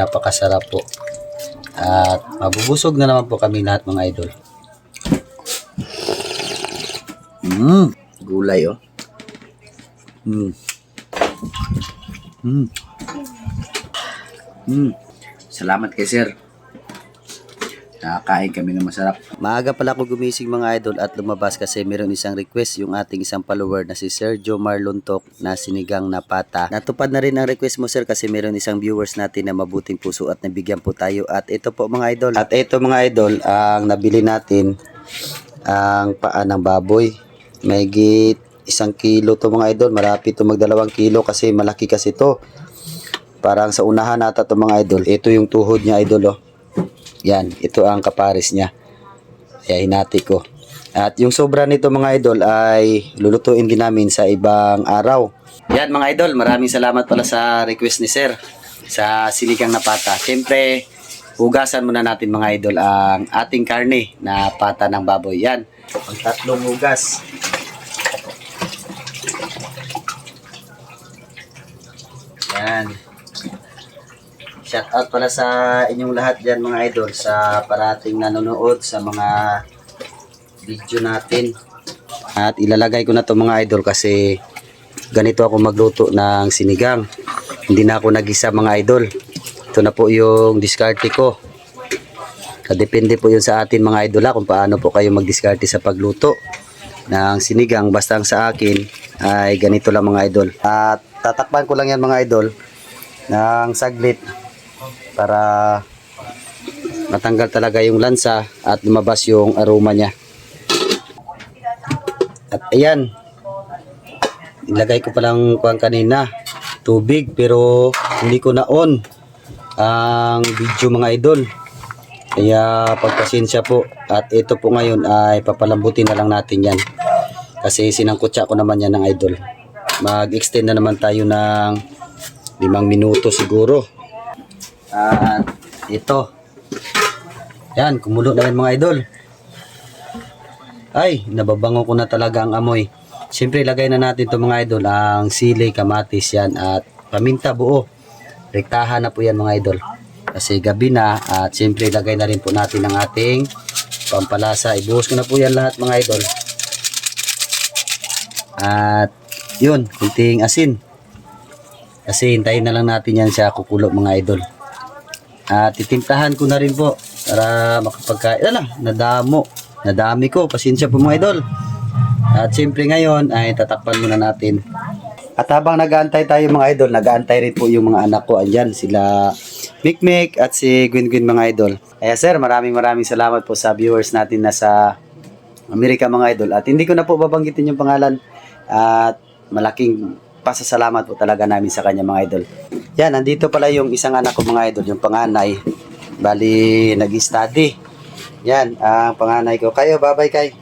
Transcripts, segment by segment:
Napakasarap po. At mabubusog na naman po kami lahat mga idol. Mmm, gulay oh. Mmm. Mmm. Mmm. Salamat kay sir. Nakakain kami ng masarap. Maaga pala ako gumising mga idol at lumabas kasi meron isang request yung ating isang follower na si Sergio Marlontok na sinigang na pata. Natupad na rin ang request mo sir kasi meron isang viewers natin na mabuting puso at nabigyan po tayo. At ito po mga idol. At ito mga idol ang nabili natin ang paa ng baboy. May git isang kilo to mga idol. Malapit to magdalawang kilo kasi malaki kasi to. Parang sa unahan nata to mga idol. Ito yung tuhod niya idol oh. Yan, ito ang kapares niya. Kaya hinati ko. At yung sobra nito mga idol ay lulutuin din namin sa ibang araw. Yan mga idol, maraming salamat pala sa request ni Sir sa sinigang na pata. Siyempre, hugasan muna natin mga idol ang ating karne na pata ng baboy. Yan, ang tatlong hugas. Yan. Shout out pala sa inyong lahat dyan mga idol sa parating nanonood sa mga video natin. At ilalagay ko na to mga idol kasi ganito ako magluto ng sinigang. Hindi na ako nag-isa mga idol. Ito na po yung diskarte ko. Depende po yun sa atin mga idol kung paano po kayo mag-diskarte sa pagluto ng sinigang. Basta sa akin ay ganito lang mga idol. At tatakpan ko lang yan mga idol ng saglit para matanggal talaga yung lansa at lumabas yung aroma niya. At ayan, ilagay ko palang kuhan kanina, tubig pero hindi ko na on ang video mga idol. Kaya pagpasensya po at ito po ngayon ay papalambutin na lang natin yan. Kasi sinangkutsa ko naman yan ng idol. Mag-extend na naman tayo ng limang minuto siguro. At ito. Yan, kumulo na rin mga idol. Ay, nababango ko na talaga ang amoy. Siyempre, lagay na natin ito mga idol, ang sili, kamatis yan, at paminta buo. Rektahan na po yan mga idol. Kasi gabi na, at siyempre, lagay na rin po natin ang ating pampalasa. Ibuhos ko na po yan lahat mga idol. At, yun, kunting asin. Kasi hintayin na lang natin yan siya kukulo mga idol. At titimplahan ko na rin po para makapagkain. Ala, nadamo. Nadami ko. Pasensya po mga idol. At siyempre ngayon ay tatakpan muna natin. At habang nag-aantay tayo mga idol, nag-aantay rin po yung mga anak ko. Andyan sila Mikmik at si Gwin Gwin mga idol. Kaya sir, maraming maraming salamat po sa viewers natin na sa Amerika mga idol. At hindi ko na po babanggitin yung pangalan. At malaking pasasalamat po talaga namin sa kanya mga idol. Yan, nandito pala yung isang anak ko mga idol, yung panganay. Bali, nag-study. Yan, ang panganay ko. Kayo, babay kay.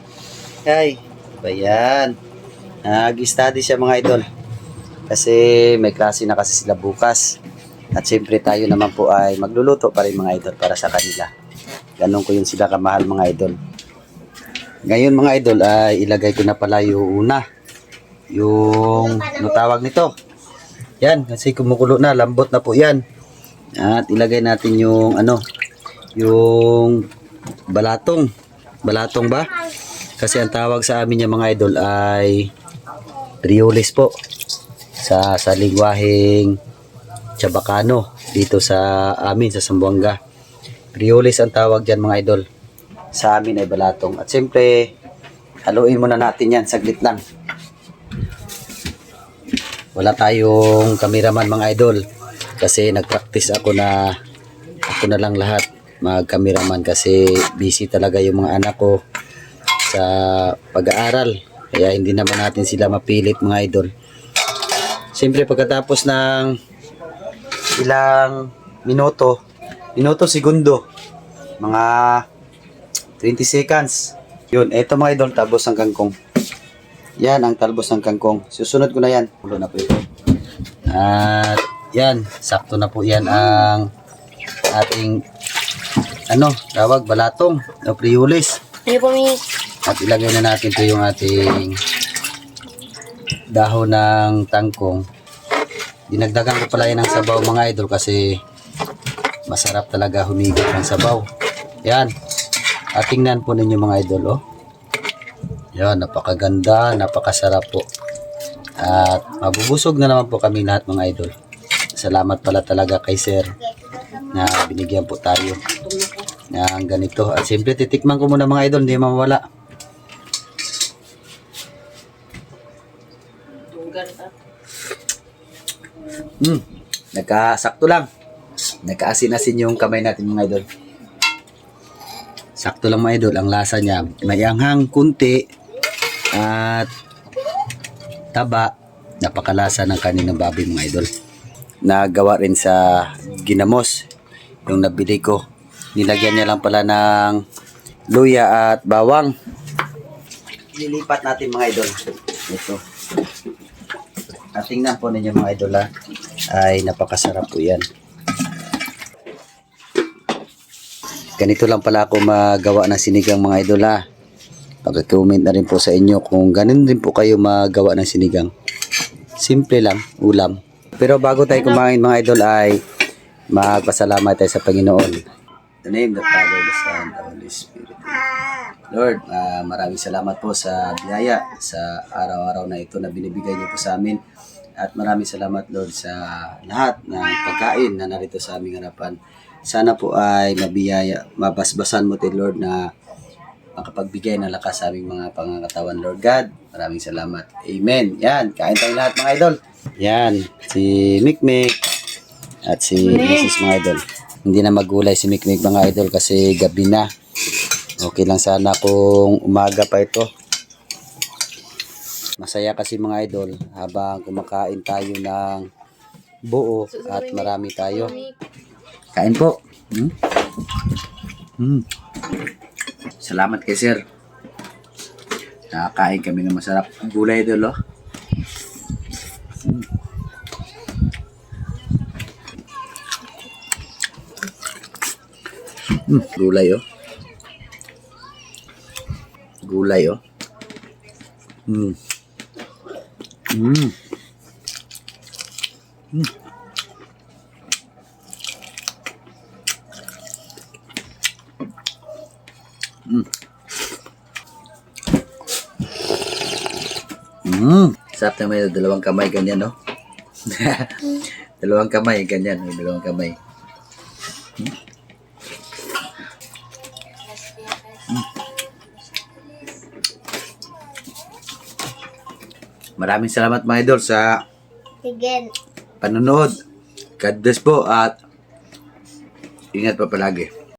Kay. Bayan. Nag-study siya mga idol. Kasi may klase na kasi sila bukas. At siyempre tayo naman po ay magluluto pa rin mga idol para sa kanila. Ganon ko yun sila kamahal mga idol. Ngayon mga idol ay ilagay ko na pala yung una. Yung ano tawag nito? Yan, kasi kumukulo na, lambot na po yan. At ilagay natin yung ano, yung balatong. Balatong ba? Kasi ang tawag sa amin yung mga idol ay Rioles po. Sa sa lingwaheng Chabacano dito sa amin sa Sambuanga. Rioles ang tawag diyan mga idol. Sa amin ay balatong. At siyempre, haluin muna natin yan saglit lang. Wala tayong kameraman mga idol kasi nagpractice ako na ako na lang lahat mag-cameraman kasi busy talaga yung mga anak ko sa pag-aaral. Kaya hindi naman natin sila mapilit mga idol. Siyempre pagkatapos ng ilang minuto, minuto segundo, mga 20 seconds. Yun, eto mga idol, tabos ng kangkong. Yan ang talbos ng kangkong. Susunod ko na yan. Ulo na po ito. At yan, sakto na po yan ang ating ano, tawag, balatong o priulis. Ano At ilagay na natin ito yung ating dahon ng tangkong. Dinagdagan ko pala yan ng sabaw mga idol kasi masarap talaga humigop ng sabaw. Yan. At tingnan po ninyo mga idol, oh. Yan, napakaganda, napakasarap po. At mabubusog na naman po kami lahat mga idol. Salamat pala talaga kay sir na binigyan po tayo ng ganito. At siyempre titikman ko muna mga idol, hindi mawala. Hmm, nagkasakto lang. Nagkaasin-asin yung kamay natin mga idol. Sakto lang mga idol, ang lasa niya. May anghang kunti at taba. Napakalasa ng kaninang baboy mga idol. Nagawa rin sa ginamos yung nabili ko. Nilagyan niya lang pala ng luya at bawang. Lilipat natin mga idol. Ito. At tingnan po ninyo mga idol ha. Ay napakasarap po yan. Ganito lang pala ako magawa ng sinigang mga idol ha. Pag-comment na rin po sa inyo kung ganun din po kayo magawa ng sinigang. Simple lang, ulam. Pero bago tayo kumain mga idol ay magpasalamat tayo sa Panginoon. In the name of the Father, the Son, the Holy Spirit. Lord, ah, maraming salamat po sa biyaya sa araw-araw na ito na binibigay niyo po sa amin. At maraming salamat Lord sa lahat ng pagkain na narito sa aming harapan. Sana po ay mabiyaya, mabasbasan mo tayo Lord na makapagbigay ng lakas sa aming mga pangangatawan Lord God. Maraming salamat. Amen. Yan, kain tayo lahat mga idol. Yan, si Mikmik at si Mrs. mga idol. Hindi na magulay si Mikmik mga idol kasi gabi na. Okay lang sana kung umaga pa ito. Masaya kasi mga idol habang kumakain tayo ng buo at marami tayo. Kain po. Hmm? Hmm. Salamat kay sir. Nakakain kami ng masarap gulay idol oh. Hmm. Hmm, gulay oh. Gulay oh. Hmm. Hmm. Hmm. Hmm. Mm. Sarap na may dalawang kamay ganyan, no? dalawang kamay, ganyan. May dalawang kamay. Mm. Mm. Maraming salamat mga idol sa Sige. panonood. God bless po at ingat pa palagi.